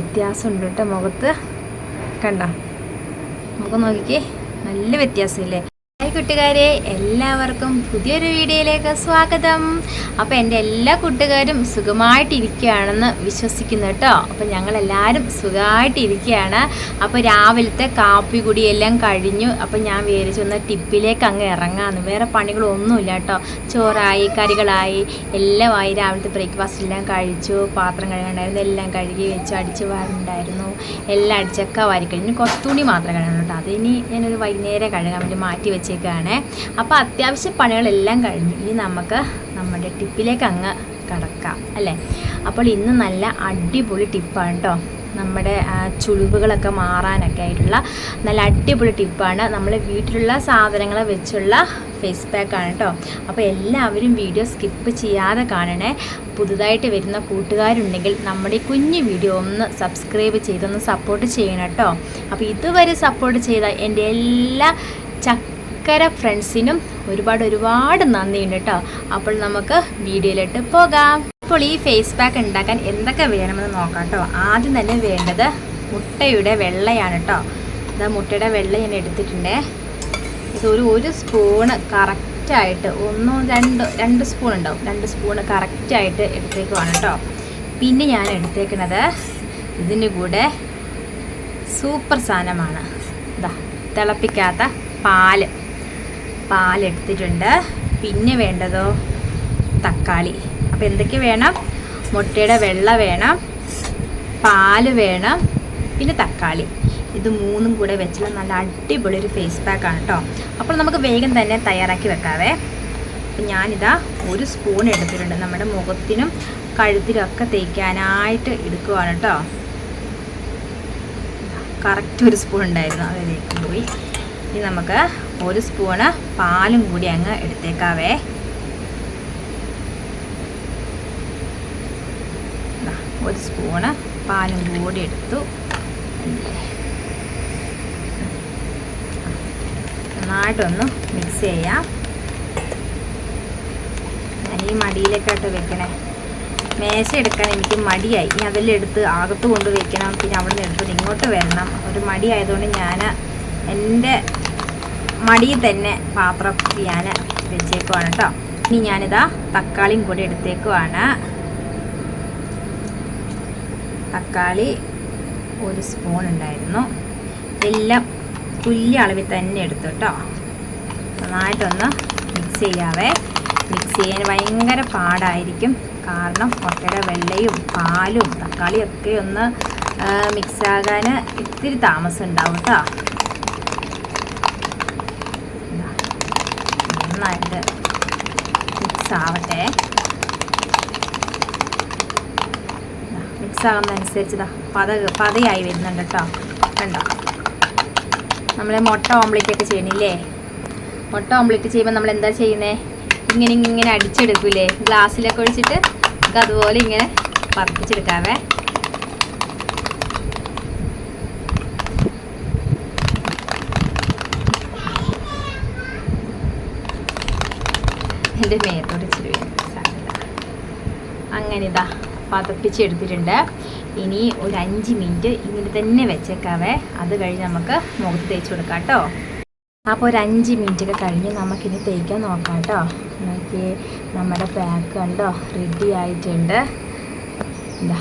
വ്യത്യാസമുണ്ട് കേട്ടോ മുഖത്ത്. കണ്ട? മുഖം നോക്കിക്കേ. നല്ല വ്യത്യാസമില്ലേ? ഹായ് കൂട്ടുകാരെ എല്ലാവർക്കും പുതിയൊരു വീഡിയോയിലേക്ക് സ്വാഗതം. അപ്പോൾ എന്റെ എല്ലാ കൂട്ടുകാരും സുഖമായിട്ടിരിക്കുകയാണെന്ന് വിശ്വസിക്കുന്നു കേട്ടോ. അപ്പോൾ ഞങ്ങളെല്ലാവരും സുഖമായിട്ടിരിക്കുകയാണ്. അപ്പോൾ രാവിലത്തെ കാപ്പി കുടിയെല്ലാം കഴിഞ്ഞു. അപ്പോൾ ഞാൻ വിചാരിച്ചു ഒന്ന് ടിപ്പിലേക്ക് അങ്ങ് ഇറങ്ങാമെന്ന് വേറെ പണികളൊന്നുമില്ല കേട്ടോ. ചോറായി കറികളായി. എല്ലാമായി രാവിലത്തെ ബ്രേക്ക്ഫാസ്റ്റ് എല്ലാം കഴിച്ചു. പാത്രം കഴുകണ്ടായിരുന്നു എല്ലാം കഴുകി വെച്ച് അടിച്ച് വാരുണ്ടായിരുന്നു എല്ലാം അടിച്ചൊക്കെ വാരി കഴിഞ്ഞു കുറച്ച് തുണി മാത്രം കഴുകണം കേട്ടോ. അതിനി ഞാനൊരു വൈകുന്നേരം കഴുകാൻ വേണ്ടി മാറ്റി വെച്ചേക്കാണ് അപ്പോൾ അത്യാവശ്യ പണികളെല്ലാം കഴിഞ്ഞു. ഇനി നമുക്ക് നമ്മുടെ ടിപ്പിലേക്ക് അങ്ങ് കടക്കാം അല്ലേ? അപ്പോൾ ഇന്ന് നല്ല അടിപൊളി ടിപ്പാണ് കേട്ടോ നമ്മുടെ ചുളിവുകളൊക്കെ മാറാനൊക്കെ ആയിട്ടുള്ള നല്ല അടിപൊളി ടിപ്പാണ്. നമ്മൾ വീട്ടിലുള്ള സാധനങ്ങൾ വെച്ചുള്ള ഫേസ് പാക്കാണ് കേട്ടോ അപ്പോൾ എല്ലാവരും വീഡിയോ സ്കിപ്പ് ചെയ്യാതെ കാണണേ. പുതുതായിട്ട് വരുന്ന കൂട്ടുകാരുണ്ടെങ്കിൽ നമ്മുടെ ഈ കുഞ്ഞു വീഡിയോ ഒന്ന് സബ്സ്ക്രൈബ് ചെയ്തൊന്ന് സപ്പോർട്ട് ചെയ്യണം കേട്ടോ അപ്പോൾ ഇതുവരെ സപ്പോർട്ട് ചെയ്ത എന്റെ എല്ലാ ചക്കര ഫ്രണ്ട്സിനും ഒരുപാട് ഒരുപാട് നന്ദിയുണ്ട് കേട്ടോ. അപ്പോൾ നമുക്ക് വീഡിയോയിലോട്ട് പോകാം. അപ്പോൾ ഈ ഫേസ് പാക്ക് ഉണ്ടാക്കാൻ എന്തൊക്കെ വേണമെന്ന് നോക്കാം കേട്ടോ. ആദ്യം തന്നെ വേണ്ടത് മുട്ടയുടെ വെള്ളയാണ് കേട്ടോ. ഇതാ മുട്ടയുടെ വെള്ള ഞാൻ എടുത്തിട്ടുണ്ട്. ഇതൊരു ഒരു സ്പൂണ് കറക്റ്റായിട്ട് ഒന്നോ രണ്ടോ രണ്ട് സ്പൂൺ ഉണ്ടാവും. രണ്ട് സ്പൂണ് കറക്റ്റായിട്ട് എടുത്തേക്കുവാണ് കേട്ടോ. പിന്നെ ഞാൻ എടുത്തേക്കുന്നത് ഇതിന്റെ കൂടെ സൂപ്പർ സാധനമാണ്. ഇതാ തിളപ്പിക്കാത്ത പാൽ. പാലെടുത്തിട്ടുണ്ട്. പിന്നെ വേണ്ടതോ? തക്കാളി. അപ്പോൾ എന്തൊക്കെ വേണം? മുട്ടയുടെ വെള്ള വേണം. പാൽ വേണം. പിന്നെ തക്കാളി. ഇത് മൂന്നും കൂടെ വെച്ചാൽ നല്ല അടിപൊളി ഒരു ഫേസ് പാക്കാണ് കേട്ടോ അപ്പോൾ നമുക്ക് വേഗം തന്നെ തയ്യാറാക്കി വെക്കാവേ. അപ്പം ഞാനിതാ ഒരു സ്പൂൺ എടുത്തിട്ടുണ്ട്. നമ്മുടെ മുഖത്തിനും കഴുത്തിനും ഒക്കെ തേക്കാനായിട്ട് എടുക്കുവാണ് കേട്ടോ കറക്റ്റ് ഒരു സ്പൂൺ ഉണ്ടായിരുന്നു. അതിലേക്ക് പോയി. ഇനി നമുക്ക് ഒരു സ്പൂണ് പാലും കൂടി അങ്ങ് എടുത്തേക്കാവേ. ഒരു സ്പൂണ് പാലും കൂടി എടുത്തു. നന്നായിട്ടൊന്ന് മിക്സ് ചെയ്യാം. ഞാൻ ഈ മടിയിലേക്കായിട്ട് വെക്കണേ. മേശ എടുക്കാൻ എനിക്ക് മടിയായി. ഇനി അതെല്ലാം എടുത്ത് അകത്ത് കൊണ്ട് വെക്കണം. പിന്നെ അവിടെ നിന്ന് എടുത്തിട്ട് ഇങ്ങോട്ട് വരണം. ഒരു മടിയായതുകൊണ്ട് ഞാൻ എന്റെ മടിയിൽ തന്നെ പാത്രം ഞാൻ വെച്ചേക്കുവാണ് കേട്ടോ. ഇനി ഞാനിതാ തക്കാളിയും കൂടി എടുത്തേക്കുവാണ്. തക്കാളി ഒരു സ്പൂൺ ഉണ്ടായിരുന്നു. എല്ലാം തുല്യ അളവിൽ തന്നെ എടുത്തു കേട്ടോ. നന്നായിട്ടൊന്ന് മിക്സ് ചെയ്യാവേ. മിക്സ് ചെയ്യാൻ ഭയങ്കര പാടായിരിക്കും. കാരണം മുട്ടയുടെ വെള്ളയും പാലും തക്കാളിയൊക്കെ ഒന്ന് മിക്സാകാൻ ഇത്തിരി താമസം ഉണ്ടാവും കേട്ടോ ഇതാ, നന്നായിട്ട് മിക്സ് ആവട്ടെ. മിക്സ് ആകുന്നതനുസരിച്ച് ഇതാ പത പതയായി വരുന്നുണ്ട് കേട്ടോ കണ്ടോ? നമ്മൾ മുട്ട ഓംലെറ്റ് ഒക്കെ ചെയ്യണില്ലേ? മുട്ട ഓംലെറ്റ് ചെയ്യുമ്പോൾ നമ്മൾ എന്താ ചെയ്യുന്നത് ഇങ്ങനെ ഇങ്ങനെ അടിച്ചെടുക്കൂലേ? ഗ്ലാസ്സിലൊക്കെ ഒഴിച്ചിട്ട് നമുക്ക് അതുപോലെ ഇങ്ങനെ പതിപ്പിച്ചെടുക്കാവേ. എന്റെ മേത്തോട് ഇച്ചിരി. അങ്ങനെ ഇതാ പതപ്പിച്ചെടുത്തിട്ടുണ്ട്. ഇനി ഒരു അഞ്ച് മിനിറ്റ് ഇങ്ങനെ തന്നെ വെച്ചേക്കാവേ. അത് കഴിഞ്ഞ് നമുക്ക് മുഖത്ത് തേച്ച് കൊടുക്കാം കേട്ടോ. അപ്പോൾ ഒരു അഞ്ച് മിനിറ്റ് ഒക്കെ കഴിഞ്ഞ് നമുക്കിനി തേക്കാൻ നോക്കാം കേട്ടോ. നോക്കി നമ്മുടെ പാക്ക് കണ്ടോ? റെഡി ആയിട്ടുണ്ട്. എന്താ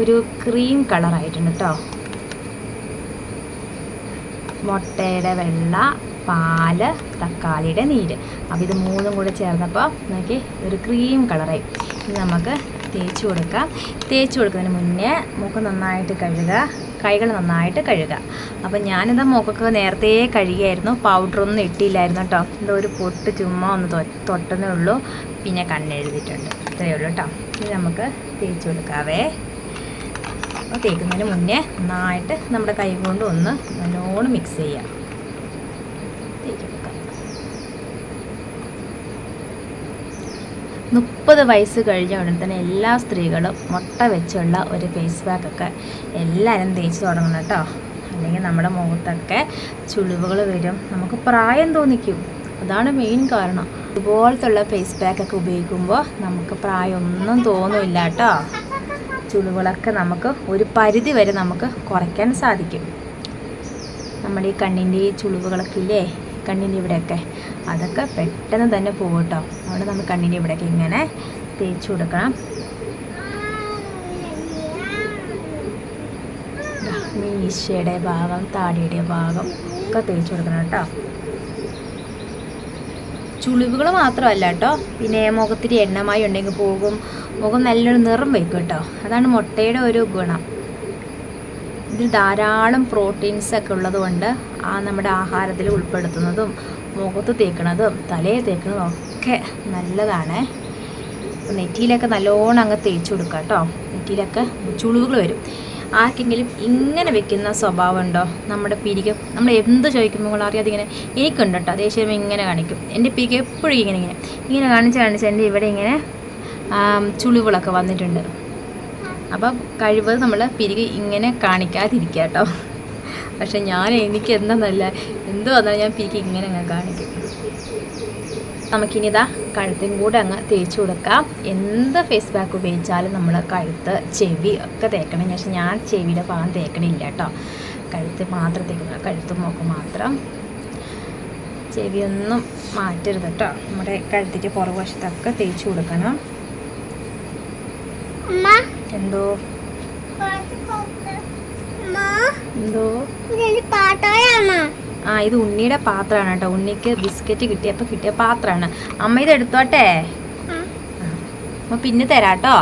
ഒരു ക്രീം കളറായിട്ടുണ്ട് കേട്ടോ. മുട്ടയുടെ വെള്ള പാൽ തക്കാളിയുടെ നീര്. അപ്പോൾ ഇത് മൂന്നും കൂടെ ചേർന്നപ്പോൾ നോക്കി ഒരു ക്രീം കളറായി ഇത് നമുക്ക് തേച്ച് കൊടുക്കാം. തേച്ച് കൊടുക്കുന്നതിന് മുന്നേ മുഖം നന്നായിട്ട് കഴുകുക. കൈകൾ നന്നായിട്ട് കഴുകുക. അപ്പോൾ ഞാനിതാ മുഖമൊക്കെ നേരത്തെ കഴുകിയായിരുന്നു. പൗഡറൊന്നും ഇട്ടില്ലായിരുന്നു കേട്ടോ. ഇത് ഒരു പൊട്ട് ചുമ്മാ ഒന്ന് തൊട്ടുന്നേ ഉള്ളൂ. പിന്നെ കണ്ണെഴുതിയിട്ടുണ്ട്. ഇത്രയേ ഉള്ളൂ കേട്ടോ. ഇനി നമുക്ക് തേച്ച് കൊടുക്കാവേ. അപ്പോൾ തേക്കുന്നതിന് മുന്നേ നന്നായിട്ട് നമ്മുടെ കൈ കൊണ്ട് ഒന്ന് നല്ലോണം മിക്സ് ചെയ്യാം തേച്ച് കൊടുക്കാം മുപ്പത് വയസ്സ് കഴിഞ്ഞ ഉടൻ തന്നെ എല്ലാ സ്ത്രീകളും മുട്ട വെച്ചുള്ള ഒരു ഫേസ് പാക്കൊക്കെ എല്ലാവരും തേച്ച് തുടങ്ങണം കേട്ടോ. അല്ലെങ്കിൽ നമ്മുടെ മുഖത്തൊക്കെ ചുളിവുകൾ വരും. നമുക്ക് പ്രായം തോന്നിക്കും. അതാണ് മെയിൻ കാരണം. ഇതുപോലത്തുള്ള ഫേസ് പാക്കൊക്കെ ഉപയോഗിക്കുമ്പോൾ നമുക്ക് പ്രായമൊന്നും തോന്നില്ല കേട്ടോ. ചുളിവുകളൊക്കെ നമുക്ക് ഒരു പരിധി വരെ നമുക്ക് കുറയ്ക്കാൻ സാധിക്കും. നമ്മുടെ ഈ കണ്ണിന്റെ ഈ ചുളിവുകളൊക്കെ ഇല്ലേ? കണ്ണിന്റെ ഇവിടെയൊക്കെ. അതൊക്കെ പെട്ടെന്ന് തന്നെ പോകും കേട്ടോ അതുകൊണ്ട് നമ്മൾ കണ്ണിന്റെ ഇവിടെയൊക്കെ ഇങ്ങനെ തേച്ച് കൊടുക്കണം. മീശയുടെ ഭാഗം താടിയുടെ ഭാഗം ഒക്കെ തേച്ച് കൊടുക്കണം കേട്ടോ. ചുളിവുകൾ മാത്രമല്ല കേട്ടോ. പിന്നെ മുഖത്തിരി എണ്ണമായി ഉണ്ടെങ്കിൽ പോകും. മുഖം നല്ലൊരു നിറം വയ്ക്കും കേട്ടോ. അതാണ് മുട്ടയുടെ ഒരു ഗുണം. ഇതിൽ ധാരാളം പ്രോട്ടീൻസ് ഒക്കെ ഉള്ളതുകൊണ്ട് ആ നമ്മുടെ ആഹാരത്തിൽ ഉൾപ്പെടുത്തുന്നതും മുഖത്ത് തേക്കണതും തലയിൽ തേക്കണതും ഒക്കെ നല്ലതാണ്. നെറ്റിയിലൊക്കെ നല്ലോണം അങ്ങ് തേച്ച് കൊടുക്കുക കേട്ടോ. നെറ്റിയിലൊക്കെ ചുളിവുകൾ വരും. ആർക്കെങ്കിലും ഇങ്ങനെ വെക്കുന്ന സ്വഭാവം ഉണ്ടോ? നമ്മുടെ പിരിക നമ്മൾ എന്ത് ചോദിക്കുമ്പോൾ അറിയാതെ ഇങ്ങനെ എനിക്കുണ്ട് കേട്ടോ. ദേഷ്യം ഇങ്ങനെ കാണിക്കും. എന്റെ പിരിക എപ്പോഴും ഇങ്ങനെ ഇങ്ങനെ ഇങ്ങനെ കാണിച്ച് കാണിച്ച് എന്റെ ഇവിടെ ഇങ്ങനെ ചുളിവുകളൊക്കെ വന്നിട്ടുണ്ട്. അപ്പം കഴിവത് നമ്മൾ പിരികെ ഇങ്ങനെ കാണിക്കാതിരിക്കുക കേട്ടോ. പക്ഷെ ഞാൻ എനിക്ക് എന്തെന്നല്ല എന്ത് വന്നാലും ഞാൻ പീക്ക് ഇങ്ങനെ അങ്ങ് കാണിക്കും. നമുക്കിനിതാ കഴുത്തും കൂടെ അങ്ങ് തേച്ച് കൊടുക്കാം. എന്ത് ഫേസ് പാക്ക് ഉപയോഗിച്ചാലും നമ്മൾ കഴുത്ത് ചെവി ഒക്കെ തേക്കണം. പക്ഷെ ഞാൻ ചെവിയുടെ ഭാഗം തേക്കണില്ല കേട്ടോ. കഴുത്ത് മാത്രം തേക്കുന്നത് കഴുത്തും മുഖം മാത്രം. ചെവിയൊന്നും മാറ്റരുത് കേട്ടോ. നമ്മുടെ കഴുത്തിന്റെ പുറകുവശത്തൊക്കെ തേച്ച് കൊടുക്കണം. എന്തോ? എന്തോ? ആ ഇത് ഉണ്ണിയുടെ പാത്രമാണ് കേട്ടോ. ഉണ്ണിക്ക് ബിസ്ക്കറ്റ് കിട്ടിയപ്പോൾ കിട്ടിയ പാത്രമാണ്. അമ്മ ഇത് എടുത്തോട്ടെ? അമ്മ പിന്നെ തരാട്ടോ.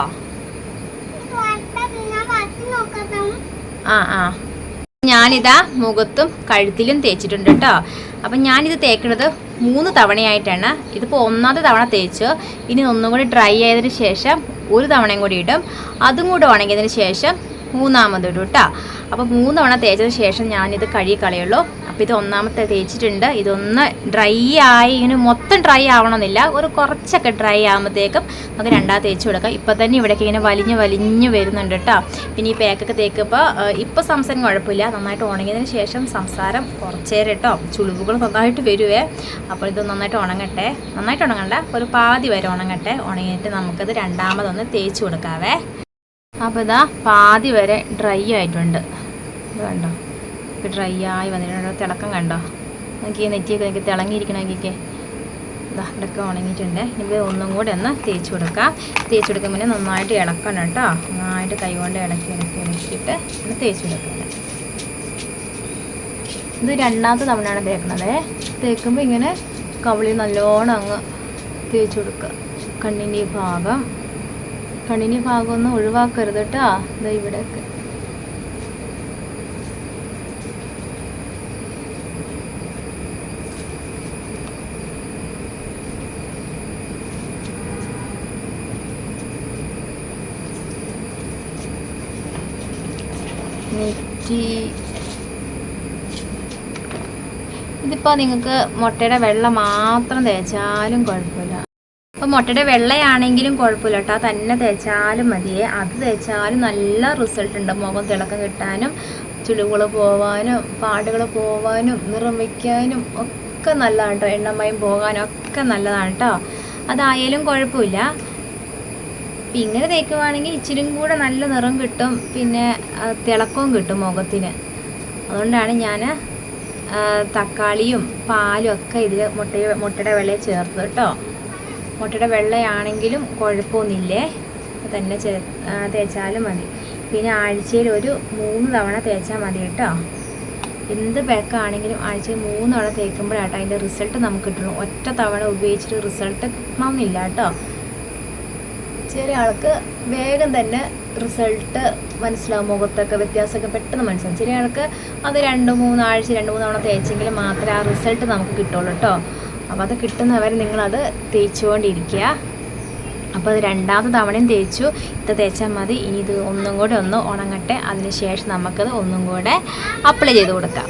ആ ആ. ഞാനിതാ മുഖത്തും കഴുത്തിലും തേച്ചിട്ടുണ്ട് കേട്ടോ. അപ്പം ഞാനിത് തേക്കുന്നത് മൂന്ന് തവണയായിട്ടാണ്. ഇതിപ്പോൾ ഒന്നാമത്തെ തവണ തേച്ച്. ഇനി ഒന്നും കൂടി ഡ്രൈ ആയതിനു ശേഷം ഒരു തവണയും കൂടി ഇടും. അതും കൂടെ ഉണങ്ങിയതിന് ശേഷം മൂന്നാമത് ഇടും കേട്ടോ അപ്പോൾ മൂന്ന് തവണ തേച്ചതിന് ശേഷം ഞാനിത് കഴുകി കളയുള്ളൂ. അപ്പോൾ ഇത് ഒന്നാമത്തെ തേച്ചിട്ടുണ്ട്. ഇതൊന്ന് ഡ്രൈ ആയി ഇങ്ങനെ മൊത്തം ഡ്രൈ ആവണമെന്നില്ല. ഒരു കുറച്ചൊക്കെ ഡ്രൈ ആകുമ്പോഴത്തേക്കും നമുക്ക് രണ്ടാമത് തേച്ച് കൊടുക്കാം. ഇപ്പോൾ തന്നെ ഇവിടേക്ക് ഇങ്ങനെ വലിഞ്ഞ് വലിഞ്ഞ് വരുന്നുണ്ട് കേട്ടോ പിന്നെ ഈ പാക്കൊക്കെ തേക്കുമ്പോൾ ഇപ്പോൾ സംസാരം കുഴപ്പമില്ല. നന്നായിട്ട് ഉണങ്ങിയതിന് ശേഷം സംസാരം കുറച്ചേരം കേട്ടോ ചുളിവുകൾ നന്നായിട്ട് വരുവേ. അപ്പോൾ ഇത് നന്നായിട്ട് ഉണങ്ങട്ടെ. നന്നായിട്ട് ഉണങ്ങണ്ട. ഒരു പാതി വരെ ഉണങ്ങട്ടെ. ഉണങ്ങിയിട്ട് നമുക്കത് രണ്ടാമതൊന്ന് തേച്ച് കൊടുക്കാവേ. അപ്പോൾ ഇതാ പാതി വരെ ഡ്രൈ ആയിട്ടുണ്ട്. ഇത് കണ്ടോ? ഡ്രൈ ആയി വന്നിട്ടുണ്ട്. തിളക്കം കണ്ടോ? നോക്കി നെറ്റിയൊക്കെ എനിക്ക് തിളങ്ങിയിരിക്കണമെങ്കിലൊക്കെ ഇതാ ഇടയ്ക്ക് ഉണങ്ങിയിട്ടുണ്ട്. ഇനി ഒന്നും കൂടെ ഒന്ന് തേച്ച് കൊടുക്കാം. തേച്ച് കൊടുക്കുമ്പോൾ നന്നായിട്ട് ഇളക്കണം കേട്ടോ. നന്നായിട്ട് കൈ കൊണ്ട് ഇളക്കി ഇളക്കി ഇളക്കിയിട്ട് ഒന്ന് തേച്ച് കൊടുക്കണം ഇത് രണ്ടാമത്തെ തവണയാണ് തേക്കണത്. തേക്കുമ്പോൾ ഇങ്ങനെ കവളി നല്ലോണം അങ്ങ് തേച്ച് കൊടുക്കുക. കണ്ണിന്റെ ഭാഗം. കണ്ണിന്റെ ഭാഗമൊന്നും ഒഴിവാക്കരുത് കേട്ടോ ഇതാ ഇവിടെയൊക്കെ. നെറ്റി. ഇതിപ്പോൾ നിങ്ങൾക്ക് മുട്ടയുടെ വെള്ളം മാത്രം തേച്ചാലും കുഴപ്പമില്ല. അപ്പോൾ മുട്ടയുടെ വെള്ളയാണെങ്കിലും കുഴപ്പമില്ല കേട്ടോ. തന്നെ തേച്ചാലും മതിയേ അത് തേച്ചാലും നല്ല റിസൾട്ട് ഉണ്ട്. മുഖം തിളക്കം കിട്ടാനും ചുളിവുകൾ പോവാനും പാടുകൾ പോവാനും നിറം വയ്ക്കാനും ഒക്കെ നല്ലതാണ് കേട്ടോ. എണ്ണമയം പോകാനും ഒക്കെ നല്ലതാണ് കേട്ടോ. അതായാലും കുഴപ്പമില്ല. അപ്പം ഇങ്ങനെ തേക്കുവാണെങ്കിൽ ഇച്ചിരി കൂടെ നല്ല നിറം കിട്ടും. പിന്നെ തിളക്കവും കിട്ടും മുഖത്തിന്. അതുകൊണ്ടാണ് ഞാൻ തക്കാളിയും പാലും ഒക്കെ ഇതിൽ മുട്ട മുട്ടയുടെ വെള്ളയിൽ ചേർത്ത് കേട്ടോ. മുട്ടയുടെ വെള്ളയാണെങ്കിലും കുഴപ്പമൊന്നുമില്ലേ? തന്നെ ചേ തേച്ചാലും മതി. പിന്നെ ആഴ്ചയിൽ ഒരു മൂന്ന് തവണ തേച്ചാൽ മതി കേട്ടോ. എന്ത് പാക്കാണെങ്കിലും ആഴ്ചയിൽ മൂന്ന് തവണ തേക്കുമ്പോഴാട്ടോ അതിന്റെ റിസൾട്ട് നമുക്ക് കിട്ടുള്ളൂ. ഒറ്റ തവണ ഉപയോഗിച്ചിട്ട് റിസൾട്ട് കിട്ടണമെന്നില്ല കേട്ടോ. ചെറിയ ആൾക്ക് വേഗം തന്നെ റിസൾട്ട് മനസ്സിലാവും. മുഖത്തൊക്കെ വ്യത്യാസമൊക്കെ പെട്ടെന്ന് മനസ്സിലാവും. ചെറിയ ആൾക്ക് അത് രണ്ട് മൂന്ന് ആഴ്ച രണ്ട് മൂന്ന് തവണ തേച്ചെങ്കിൽ മാത്രമേ ആ റിസൾട്ട് നമുക്ക് കിട്ടുള്ളൂ കേട്ടോ. അപ്പോൾ അത് കിട്ടുന്നവരെ നിങ്ങളത് തേച്ചുകൊണ്ടിരിക്കുക. അപ്പോൾ അത് രണ്ടാമത്തെ തവണയും തേച്ചു. ഇത് തേച്ചാൽ മതി. ഇനി ഇത് ഒന്നും കൂടെ ഒന്ന് ഉണങ്ങട്ടെ. അതിന് ശേഷം നമുക്കത് ഒന്നും കൂടെ അപ്ലൈ ചെയ്ത് കൊടുക്കാം.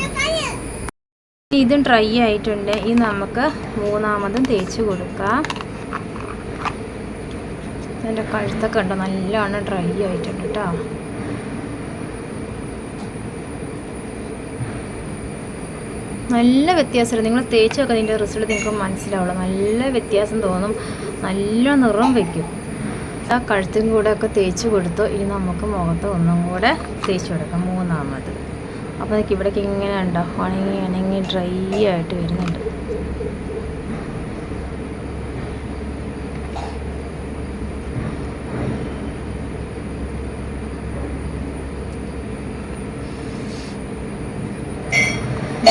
ഇതും ഡ്രൈ ആയിട്ടുണ്ട്. ഇത് നമുക്ക് മൂന്നാമതും തേച്ച് കൊടുക്കാം. എന്റെ കഴുത്തൊക്കെ ഉണ്ടോ നല്ലോണം ഡ്രൈ ആയിട്ടുണ്ട് കേട്ടോ നല്ല വ്യത്യാസമുണ്ട്. നിങ്ങൾ തേച്ച് തേച്ചൊക്കെ അതിന്റെ റിസൾട്ട് നിങ്ങൾക്ക് മനസ്സിലാവുള്ളൂ. നല്ല വ്യത്യാസം തോന്നും. നല്ല നിറം വയ്ക്കും. ആ കഴുത്തും കൂടെ ഒക്കെ തേച്ച് കൊടുത്തു ഇനി നമുക്ക് മുഖത്ത് ഒന്നും കൂടെ തേച്ച് കൊടുക്കാം. മൂന്നാമത്. അപ്പോൾ ഇവിടേക്ക് ഇങ്ങനെ ഉണ്ടോ ഉണങ്ങി ഉണങ്ങി ഡ്രൈ ആയിട്ട് വരുന്നുണ്ട്.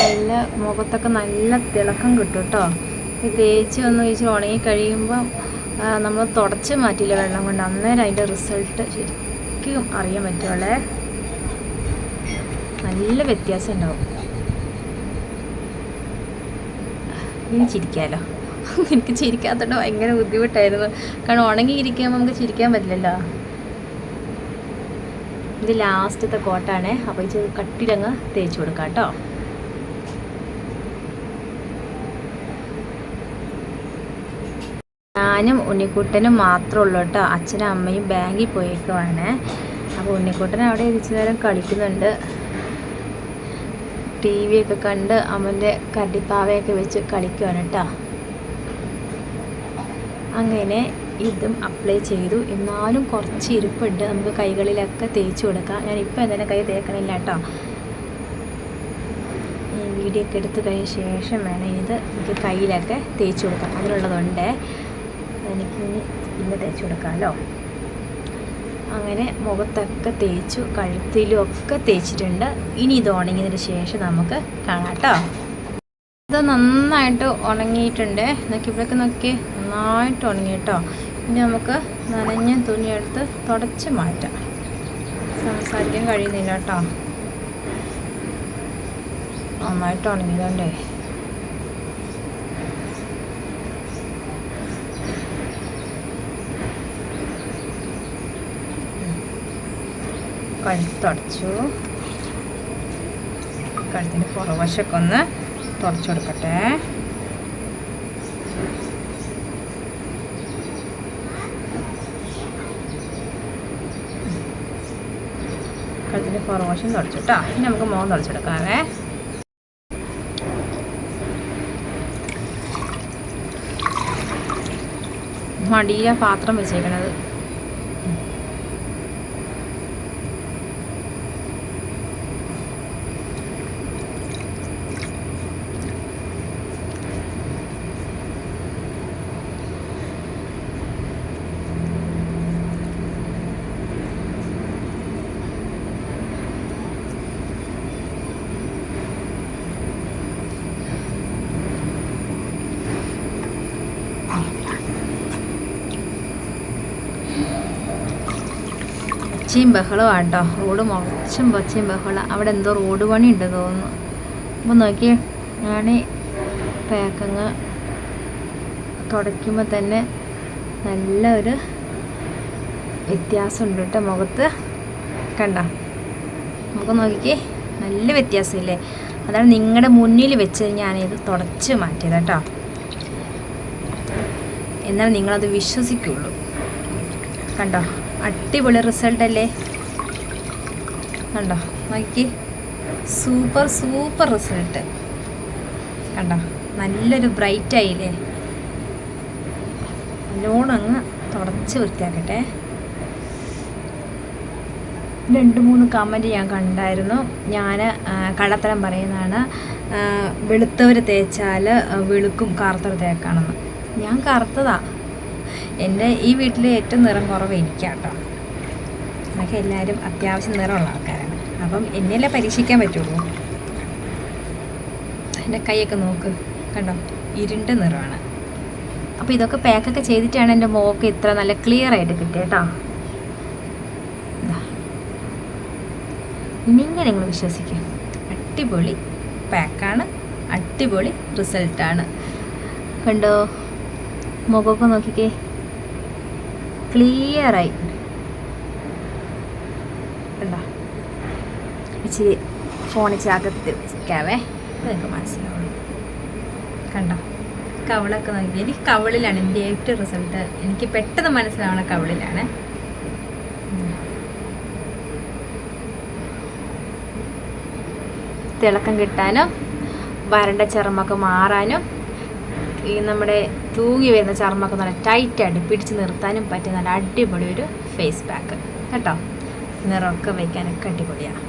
നല്ല മുഖത്തൊക്കെ നല്ല തിളക്കം കിട്ടും കേട്ടോ ഈ തേച്ച് ഒന്ന് വെച്ച് ഉണങ്ങി കഴിയുമ്പം നമ്മൾ തുടച്ച് മാറ്റിയില്ല വെള്ളം കൊണ്ട്. അന്നേരം അതിന്റെ റിസൾട്ട് ശരിക്കും അറിയാൻ പറ്റുള്ളേ നല്ല വ്യത്യാസം ഉണ്ടാവും. ഇനി ചിരിക്കാമല്ലോ എനിക്ക് ചിരിക്കാത്തോണ്ട് ഭയങ്കര ബുദ്ധിമുട്ടായിരുന്നു. കാരണം ഉണങ്ങിയിരിക്കുമ്പോൾ നമുക്ക് ചിരിക്കാൻ പറ്റില്ലല്ലോ. ഇത് ലാസ്റ്റത്തെ കോട്ടാണ്. അപ്പോൾ ഇത് കട്ടിലങ്ങ് തേച്ച് കൊടുക്കാം കേട്ടോ ഞാനും ഉണ്ണിക്കുട്ടനും മാത്രമേ ഉള്ളൂ കേട്ടോ. അച്ഛനും അമ്മയും ബാങ്കിൽ പോയേക്കുവാണ്. അപ്പോൾ ഉണ്ണിക്കുട്ടൻ അവിടെ ഇരിച്ചു നേരം കളിക്കുന്നുണ്ട്. ടി വി ഒക്കെ കണ്ട് അമ്മന്റെ കടിപ്പാവയൊക്കെ വെച്ച് കളിക്കുവാണ് കേട്ടോ. അങ്ങനെ ഇതും അപ്ലൈ ചെയ്തു. എന്നാലും കുറച്ച് ഇരിപ്പുണ്ട്. നമുക്ക് കൈകളിലൊക്കെ തേച്ച് കൊടുക്കാം. ഞാൻ ഇപ്പോൾ എന്തായാലും കൈ തേക്കണില്ല കേട്ടോ. വീഡിയോ ഒക്കെ എടുത്തു കഴിഞ്ഞ ശേഷം വേണം ഇത് എനിക്ക് കയ്യിലൊക്കെ തേച്ച് കൊടുക്കാം. അതിനുള്ളതുണ്ട്. എനിക്ക് ഇന്ന് തേച്ച് കൊടുക്കാമല്ലോ അങ്ങനെ മുഖത്തൊക്കെ തേച്ചു കഴുത്തിലും ഒക്കെ തേച്ചിട്ടുണ്ട്. ഇനി ഇത് ഉണങ്ങിയതിന് ശേഷം നമുക്ക് കാണാം കേട്ടോ ഇത് നന്നായിട്ട് ഉണങ്ങിയിട്ടുണ്ട്. നോക്കി ഇവിടെയൊക്കെ നോക്കി. നന്നായിട്ട് ഉണങ്ങി കേട്ടോ. ഇനി നമുക്ക് നനഞ്ഞ തുണിയെടുത്ത് തുടച്ച് മാറ്റാം. സംസാരിക്കാൻ കഴിയുന്നില്ല കേട്ടോ. നന്നായിട്ട് ഉണങ്ങിയതുകൊണ്ടേ. കഴുത്തടച്ചു. കഴുത്തിന്റെ പുറവശമൊക്കെ ഒന്ന് തുടച്ചു കൊടുക്കട്ടെ കഴുത്തിന്റെ പുറവശം തുടച്ചു കേട്ടോ ഇനി നമുക്ക് മുഖം തുടച്ചെടുക്കാവേ മടിയ പാത്രം വെച്ചേക്കണത്. ഒച്ചയും ബഹളമാണ് കേട്ടോ റോഡ് മുറച്ചും പച്ചയും ബഹളം അവിടെ എന്തോ റോഡ് പണി ഉണ്ട് തോന്നുന്നു. അപ്പോൾ നോക്കിയേ ഞാൻ പാക്കങ്ങ് തുടയ്ക്കുമ്പോൾ തന്നെ നല്ല ഒരു വ്യത്യാസമുണ്ട് കേട്ടോ മുഖത്ത്. കണ്ട? നമുക്ക് നോക്കിക്കേ നല്ല വ്യത്യാസമില്ലേ? അതാണ് നിങ്ങളുടെ മുന്നിൽ വെച്ച് ഞാനിത് തുടച്ച് മാറ്റിയത് കേട്ടോ. എന്നാൽ നിങ്ങളത് വിശ്വസിക്കുള്ളൂ. കണ്ടോ? അടിപൊളി റിസൾട്ട് അല്ലേ? കണ്ടോ? നോക്കി. സൂപ്പർ സൂപ്പർ റിസൾട്ട് കണ്ടോ? നല്ലൊരു ബ്രൈറ്റ് ആയില്ലേ? നല്ലോണം അങ്ങ് തുടച്ച് വൃത്തിയാക്കട്ടെ. രണ്ട് മൂന്ന് കമന്റ് ഞാൻ കണ്ടായിരുന്നു. ഞാൻ കള്ളത്തരം പറയുന്നതാണ്. വെളുത്തവർ തേച്ചാൽ വെളുക്കും കറുത്തവർ തേക്കാണെന്ന്. ഞാൻ കറുത്തതാ. എന്റെ ഈ വീട്ടിലെ ഏറ്റവും നിറം കുറവ് എനിക്കാട്ടോ. എന്നൊക്കെ എല്ലാവരും അത്യാവശ്യം നിറമുള്ള ആൾക്കാരാണ്. അപ്പം എന്നെയല്ലേ പരീക്ഷിക്കാൻ പറ്റുള്ളൂ? എന്റെ കൈയൊക്കെ നോക്ക്. കണ്ടോ? ഇരുണ്ട നിറമാണ്. അപ്പോൾ ഇതൊക്കെ പാക്കൊക്കെ ചെയ്തിട്ടാണ് എന്റെ മോക്ക് ഇത്ര നല്ല ക്ലിയർ ആയിട്ട് കിട്ടിയത് കേട്ടോ ഇനിങ്ങനെ നിങ്ങൾ വിശ്വസിക്കും? അടിപൊളി പാക്കാണ്. അടിപൊളി റിസൾട്ടാണ്. കണ്ടോ? മുഖമൊക്കെ നോക്കിക്കേ. ക്ലിയറായി കണ്ടോ? ഇച്ചിരി ഫോണിൽ ചാകത്ത് വെച്ചിരിക്കാവേ. നിങ്ങൾക്ക് മനസ്സിലാവുള്ളൂ. കണ്ടോ? കവളൊക്കെ നോക്കി എനിക്ക് കവളിലാണ് എന്റെ ഏറ്റവും റിസൾട്ട് എനിക്ക് പെട്ടെന്ന് മനസ്സിലാവണ കവളിലാണ്. തിളക്കം കിട്ടാനും വരണ്ട ചർമ്മമൊക്കെ മാറാനും ഈ നമ്മുടെ തൂങ്ങി വരുന്ന ചർമ്മമൊക്കെ നല്ല ടൈറ്റായിട്ട് പിടിച്ച് നിർത്താനും പറ്റിയ നല്ല അടിപൊളി ഒരു ഫേസ് പാക്ക് കേട്ടോ? നിറമൊക്കെ വയ്ക്കാനൊക്കെ അടിപൊളിയാണ്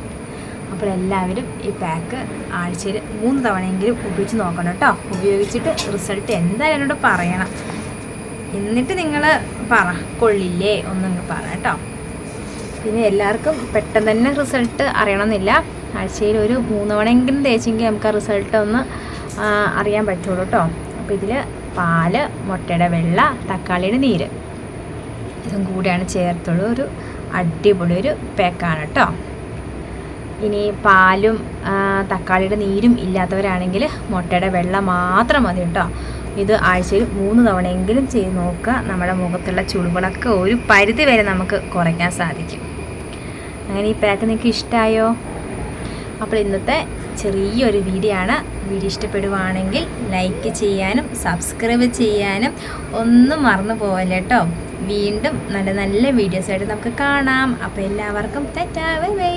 അപ്പോൾ എല്ലാവരും ഈ പാക്ക് ആഴ്ചയിൽ മൂന്ന് തവണയെങ്കിലും ഉപയോഗിച്ച് നോക്കണം കേട്ടോ. ഉപയോഗിച്ചിട്ട് റിസൾട്ട് എന്തായാലും എന്നോട് പറയണം. എന്നിട്ട് നിങ്ങൾ പറ. കൊള്ളില്ലേ? ഒന്നും പറ കേട്ടോ. പിന്നെ എല്ലാവർക്കും പെട്ടെന്ന് തന്നെ റിസൾട്ട് അറിയണമെന്നില്ല. ആഴ്ചയിൽ ഒരു മൂന്ന് തവണയെങ്കിലും തേച്ചെങ്കിൽ നമുക്ക് ആ റിസൾട്ട് ഒന്ന് അറിയാൻ പറ്റുള്ളൂ കേട്ടോ. അപ്പോൾ ഇതിൽ പാൽ മുട്ടയുടെ വെള്ള തക്കാളിയുടെ നീര്. ഇതും കൂടിയാണ് ചേർത്തുള്ള ഒരു അടിപൊളി ഒരു പാക്കാണ് കേട്ടോ ഇനി പാലും തക്കാളിയുടെ നീരും ഇല്ലാത്തവരാണെങ്കിൽ മുട്ടയുടെ വെള്ള മാത്രം മതി കേട്ടോ ഇത് ആഴ്ചയിൽ മൂന്ന് തവണയെങ്കിലും ചെയ്ത് നോക്കുക. നമ്മുടെ മുഖത്തുള്ള ചുളിവുകളൊക്കെ ഒരു പരിധി വരെ നമുക്ക് കുറയ്ക്കാൻ സാധിക്കും. അങ്ങനെ ഈ പാക്ക് നിങ്ങൾക്ക് ഇഷ്ടമായോ അപ്പോൾ ഇന്നത്തെ ചെറിയൊരു വീഡിയോ ആണ് വീഡിയോ ഇഷ്ടപ്പെടുവാണെങ്കിൽ ലൈക്ക് ചെയ്യാനും സബ്സ്ക്രൈബ് ചെയ്യാനും ഒന്നും മറന്നു പോവല്ല കേട്ടോ വീണ്ടും നല്ല നല്ല വീഡിയോസായിട്ട് നമുക്ക് കാണാം. അപ്പോൾ എല്ലാവർക്കും തെറ്റാ ബൈ ബൈ.